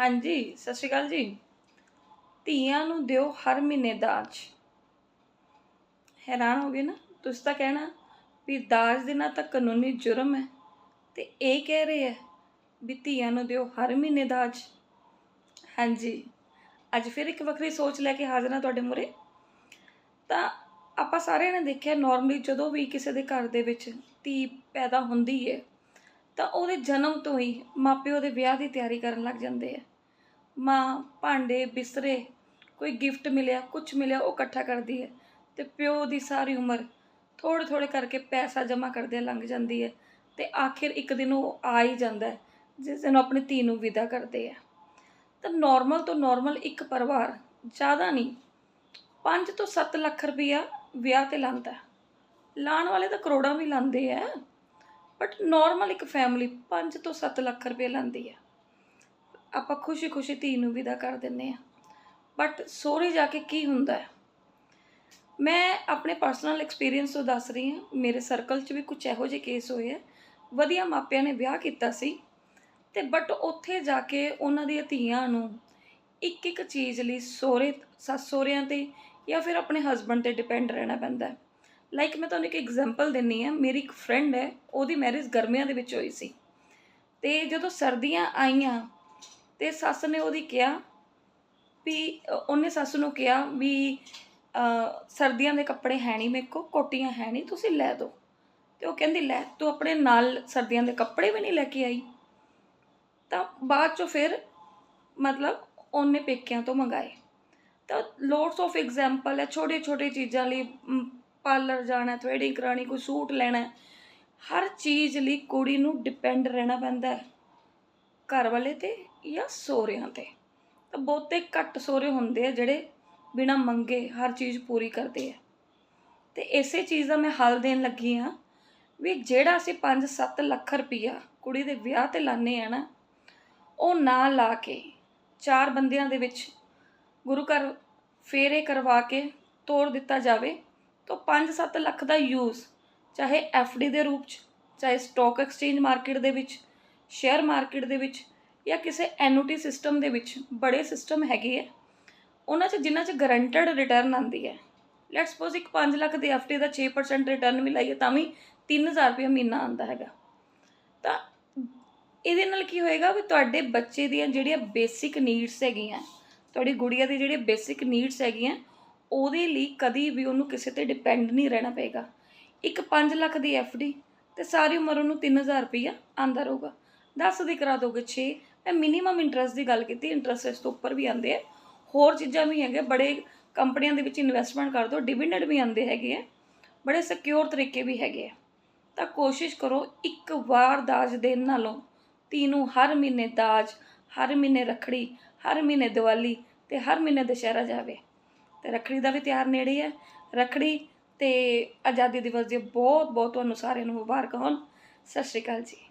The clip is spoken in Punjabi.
ਹਾਂਜੀ, ਸਤਿ ਸ਼੍ਰੀ ਅਕਾਲ ਜੀ। ਧੀਆਂ ਨੂੰ ਦਿਓ ਹਰ ਮਹੀਨੇ ਦਾਜ। ਹੈਰਾਨ ਹੋ ਗਏ ਨਾ? ਤੁਸੀਂ ਤਾਂ ਕਹਿਣਾ ਵੀ ਦਾਜ ਦੇਣਾ ਤਾਂ ਕਾਨੂੰਨੀ ਜੁਰਮ ਹੈ। ਤੇ ਇਹ ਕਹਿ ਰਹੇ ਹੈ ਵੀ ਧੀਆਂ ਨੂੰ ਦਿਓ ਹਰ ਮਹੀਨੇ ਦਾਜ। ਹਾਂਜੀ, ਅੱਜ ਫਿਰ ਇੱਕ ਵੱਖਰੀ ਸੋਚ ਲੈ ਕੇ ਹਾਜ਼ਰ ਹਾਂ ਤੁਹਾਡੇ ਮੂਹਰੇ। ਤਾਂ ਆਪਾਂ ਸਾਰਿਆਂ ਨੇ ਦੇਖਿਆ ਨਾਰਮਲੀ ਜਦੋਂ ਵੀ ਕਿਸੇ ਦੇ ਘਰ ਦੇ ਵਿੱਚ ਧੀ ਪੈਦਾ ਹੁੰਦੀ ਹੈ, ਤਾਂ ਉਹਦੇ ਜਨਮ ਤੋਂ ਹੀ ਮਾਪੇ ਦੇ ਵਿਆਹ ਦੀ ਤਿਆਰੀ ਕਰਨ ਲੱਗ ਜਾਂਦੇ ਆ। ਮਾਂ, ਭਾਂਡੇ, ਬਿਸਤਰੇ, ਕੋਈ ਗਿਫਟ ਮਿਲਿਆ ਕੁਝ ਮਿਲਿਆ, ਉਹ ਇਕੱਠਾ ਕਰਦੀ ਹੈ ਤੇ ਪਿਓ ਦੀ ਸਾਰੀ ਉਮਰ ਥੋੜ੍ਹੇ ਥੋੜ੍ਹੇ ਕਰਕੇ ਪੈਸਾ ਜਮ੍ਹਾਂ ਕਰਦੇ ਲੰਘ ਜਾਂਦੀ ਹੈ ਤੇ ਆਖਿਰ ਇੱਕ ਦਿਨ ਉਹ ਆ ਹੀ ਜਾਂਦਾ ਜਿਸ ਦਿਨ ਉਹ ਆਪਣੀ ਧੀ ਨੂੰ ਵਿਦਾ ਕਰਦੇ ਆ ਤਾਂ ਨਾਰਮਲ ਤੋਂ ਨਾਰਮਲ ਇੱਕ ਪਰਿਵਾਰ ਜ਼ਿਆਦਾ ਨਹੀਂ 5 ਤੋਂ 7 ਲੱਖ ਰੁਪਈਆ ਵਿਆਹ ਤੇ ਲਾਉਂਦਾ ਹੈ। ਲਾਉਣ ਵਾਲੇ ਤਾਂ ਕਰੋੜਾਂ ਵੀ ਲਾਉਂਦੇ ਆ ਬਟ ਨਾਰਮਲ ਇੱਕ ਫੈਮਿਲੀ 5 ਤੋਂ 7 ਲੱਖ ਰੁਪਏ ਲਾਉਂਦੀ ਆ ਆਪਾਂ ਖੁਸ਼ੀ-ਖੁਸ਼ੀ ਧੀ ਨੂੰ ਵਿਦਾ ਕਰ ਦਿੰਨੇ ਆ ਬਟ ਸੋਹਰੇ ਜਾ ਕੇ ਕੀ ਹੁੰਦਾ ਹੈ? ਮੈਂ ਆਪਣੇ ਪਰਸਨਲ ਐਕਸਪੀਰੀਅੰਸ ਤੋਂ ਦੱਸ ਰਹੀ ਹਾਂ। ਮੇਰੇ ਸਰਕਲ 'ਚ ਵੀ ਕੁਝ ਇਹੋ ਜਿਹੇ ਕੇਸ ਹੋਏ ਆ। ਵਧੀਆ ਮਾਪਿਆਂ ਨੇ ਵਿਆਹ ਕੀਤਾ ਸੀ। ਤੇ ਬਟ ਉੱਥੇ ਜਾ ਕੇ ਉਹਨਾਂ ਦੀਆਂ ਧੀਆਂ ਨੂੰ ਇੱਕ ਇੱਕ ਚੀਜ਼ ਲਈ ਸੋਹਰੇ, ਸੱਸ ਸੋਹਰਿਆਂ ਤੇ ਜਾਂ ਫਿਰ ਆਪਣੇ ਹਸਬੰਡ ਤੇ ਡਿਪੈਂਡ ਰਹਿਣਾ ਪੈਂਦਾ ਹੈ। ਲਾਈਕ ਮੈਂ ਤੁਹਾਨੂੰ ਇੱਕ ਐਗਜ਼ਾਮਪਲ ਦਿੰਨੀ ਆ ਮੇਰੀ ਇੱਕ ਫਰੈਂਡ ਹੈ, ਉਹਦੀ ਮੈਰਿਜ ਗਰਮੀਆਂ ਦੇ ਵਿੱਚ ਹੋਈ ਸੀ। ਤੇ ਜਦੋਂ ਸਰਦੀਆਂ ਆਈਆਂ ਤੇ ਸੱਸ ਨੇ ਉਹਦੀ ਕਿਹਾ ਵੀ, ਉਹਨੇ ਸੱਸ ਨੂੰ ਕਿਹਾ ਵੀ ਸਰਦੀਆਂ ਦੇ ਕੱਪੜੇ ਹੈ ਨਹੀਂ ਮੇਰੇ ਕੋ ਕੋਟੀਆਂ ਹੈ ਨਹੀਂ ਤੁਸੀਂ ਲੈ ਦਿਓ। ਤੇ ਉਹ ਕਹਿੰਦੀ, ਲੈ, ਤੂੰ ਆਪਣੇ ਨਾਲ ਸਰਦੀਆਂ ਦੇ ਕੱਪੜੇ ਵੀ ਨਹੀਂ ਲੈ ਕੇ ਆਈ। ਤਾਂ ਬਾਅਦ ਚੋਂ ਫਿਰ ਮਤਲਬ ਉਹਨੇ ਪੇਕਿਆਂ ਤੋਂ ਮੰਗਾਏ। ਤਾਂ ਲੋਟਸ ਆਫ ਐਗਜ਼ਾਮਪਲ ਹੈ ਛੋਟੇ ਛੋਟੇ ਚੀਜ਼ਾਂ ਲਈ ਪਾਰਲਰ ਜਾਣਾ ਥ੍ਰੈਡਿੰਗ ਕਰਾਣੀ ਕੋਈ ਸੂਟ ਲੈਣਾ, ਹਰ ਚੀਜ਼ ਲਈ ਕੁੜੀ ਨੂੰ ਡਿਪੈਂਡ ਰਹਿਣਾ ਪੈਂਦਾ ਹੈ। ਘਰ ਵਾਲੇ ਤੇ ਜਾਂ ਸਹੁਰਿਆਂ ਤੇ? ਤਾਂ ਬਹੁਤੇ ਘੱਟ ਸਹੁਰੇ ਹੁੰਦੇ ਆ ਜਿਹੜੇ ਬਿਨਾ ਮੰਗੇ ਹਰ ਚੀਜ਼ ਪੂਰੀ ਕਰਦੇ ਆ। ਤੇ ਇਸੇ ਚੀਜ਼ ਦਾ ਮੈਂ ਹੱਲ ਦੇਣ ਲੱਗੀ ਆ ਵੀ ਜਿਹੜਾ ਅਸੀਂ 5-7 ਲੱਖ ਰੁਪਈਆ ਕੁੜੀ ਦੇ ਵਿਆਹ ਤੇ ਲਾਣੇ ਆ ਨਾ, ਉਹ ਨਾ ਲਾ ਕੇ ਚਾਰ ਬੰਦਿਆਂ ਦੇ ਵਿੱਚ ਗੁਰੂ ਘਰ ਫੇਰੇ ਕਰਵਾ ਕੇ ਤੋੜ ਦਿੱਤਾ ਜਾਵੇ, ਤਾਂ 5-7 ਲੱਖ ਦਾ ਯੂਜ਼ ਚਾਹੇ ਡੀ ਦੇ ਰੂਪ 'ਚ, ਚਾਹੇ ਸਟਾਕ ਐਕਸਚੇਂਜ ਮਾਰਕੀਟ ਦੇ ਵਿੱਚ ਸ਼ੇਅਰ ਮਾਰਕੀਟ ਦੇ ਵਿੱਚ ਜਾਂ ਕਿਸੇ ਐਨੂਟੀ ਸਿਸਟਮ ਦੇ ਵਿੱਚ ਬੜੇ ਸਿਸਟਮ ਹੈਗੇ ਆ, ਉਹਨਾਂ 'ਚ ਜਿਨ੍ਹਾਂ 'ਚ ਗਰੰਟਡ ਰਿਟਰਨ ਆਉਂਦੀ ਹੈ। ਲੈਟਸ ਸਪੋਜ਼ ਇੱਕ 5 ਲੱਖ ਦੀ ਡੀ ਦਾ 6% ਰਿਟਰਨ ਮਿਲਾਈਏ, ਤਾਂ ਵੀ 3000 ਰੁਪਏ ਮਹੀਨਾ ਆਉਂਦਾ ਹੈਗਾ। ਤਾਂ ਇਹਦੇ ਨਾਲ ਕੀ ਹੋਏਗਾ ਵੀ ਤੁਹਾਡੇ ਬੱਚੇ ਦੀਆਂ ਜਿਹੜੀਆਂ ਬੇਸਿਕ ਨੀਡਸ ਹੈਗੀਆਂ, ਤੁਹਾਡੀ ਗੁੜੀਆ ਦੀ ਜਿਹੜੀਆਂ ਬੇਸਿਕ ਨੀਡਸ ਹੈਗੀਆਂ, ਉਹਦੇ ਲਈ ਕਦੀ ਵੀ ਉਹਨੂੰ ਕਿਸੇ ਤੇ ਡਿਪੈਂਡ ਨਹੀਂ ਰਹਿਣਾ ਪਏਗਾ। ਇੱਕ 5 ਲੱਖ ਦੀ ਡੀ ਤੇ ਸਾਰੀ ਉਮਰ ਉਹਨੂੰ 3000 ਰੁਪਈਆ ਆਂਦਾ ਰਹੂਗਾ। 10 ਦੀ ਕਰਾ ਦੋਗੇ 6 ਮੈਂ ਮਿਨੀਮਮ ਇੰਟਰਸਟ ਦੀ ਗੱਲ ਕੀਤੀ ਇੰਟਰਸਟ ਇਸ ਤੋਂ ਉੱਪਰ ਵੀ ਆਉਂਦੇ ਆ। ਹੋਰ ਚੀਜ਼ਾਂ ਵੀ ਹੈਗੇ ਬੜੇ ਕੰਪਨੀਆਂ ਦੇ ਵਿੱਚ ਇਨਵੈਸਟਮੈਂਟ ਕਰ ਦਿਓ ਡਿਵੀਡੈਂਡ ਵੀ ਆਉਂਦੇ ਹੈਗੇ ਆ। ਬੜੇ ਸਿਕਿਉਰ ਤਰੀਕੇ ਵੀ ਹੈਗੇ ਆ। ਤਾਂ ਕੋਸ਼ਿਸ਼ ਕਰੋ, ਇੱਕ ਵਾਰ ਦਾਜ ਦੇਣ ਨਾਲੋਂ, ਧੀ ਨੂੰ ਹਰ ਮਹੀਨੇ ਦਾਜ, ਹਰ ਮਹੀਨੇ ਰੱਖੜੀ, ਹਰ ਮਹੀਨੇ ਦੀਵਾਲੀ ਤੇ ਹਰ ਮਹੀਨੇ ਦੁਸ਼ਹਿਰਾ ਜਾਵੇ। ਤੇ ਰੱਖੜੀ ਦਾ ਵੀ ਤਿਉਹਾਰ ਨੇੜੇ ਹੈ ਰੱਖੜੀ ਤੇ ਆਜ਼ਾਦੀ ਦਿਵਸ ਦੀ ਬਹੁਤ ਬਹੁਤ ਤੁਹਾਨੂੰ ਸਾਰਿਆਂ ਨੂੰ ਮੁਬਾਰਕ ਹੋਣ। ਸਤਿ ਸ਼੍ਰੀ ਅਕਾਲ ਜੀ।